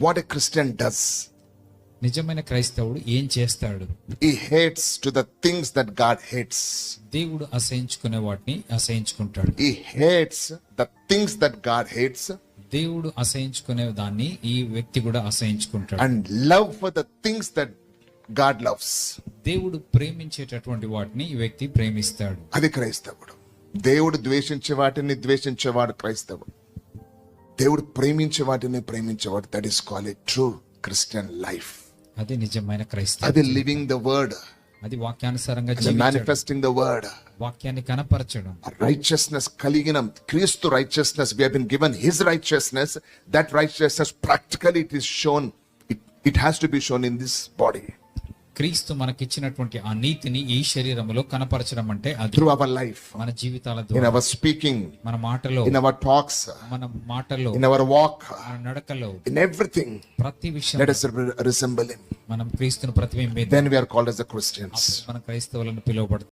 what a Christian does. నిజమైన క్రైస్తవుడు ఏం చేస్తాడు? He hates to the things that God hates. దేవుడు అసహించుకునే వాటిని అసహించుకుంటాడు. He hates the things that God hates. దేవుడు అసహించుకునే దాన్ని ఈ వ్యక్తి కూడా అసహించుకుంటాడు. And love for the things that God loves. దేవుడు ప్రేమించేటటువంటి వాటిని ఈ వ్యక్తి ప్రేమిస్తాడు. అది క్రైస్తవుడు. దేవుడు ద్వేషించే వాటిని ద్వేషించేవాడు క్రైస్తవుడు. దేవుడు ప్రేమించే వాటిని ప్రేమించేవాడు that is call a true Christian life అది నిజమైన క్రైస్తవం అది లివింగ్ ద వర్డ్ అది వాక్యానుసారంగా మేనిఫెస్టింగ్ ద వర్డ్ వాక్యాన్ని కనపరచడం righteousness కలిగిన క్రీస్తు we have been given his righteousness that righteousness practically it is shown it, it has to be shown in this body క్రీస్తు మనకిచ్చినటువంటి ఆ నీతిని ఈ శరీరంలో కనపరచడం అంటే త్రూ లైఫ్ మన జీవితాల ద్వారా. స్పీకింగ్ మన మాటలో. ఇన్ టాక్స్ మన మాటలో. ఇన్ వాక్ నడకలో. ఎవ్రీథింగ్ ప్రతి విషయం రిసెంబల్ మనం క్రీస్తును ప్రతిబింబే then we are called as a Christians మన క్రైస్తవులను పిలువబడతాం.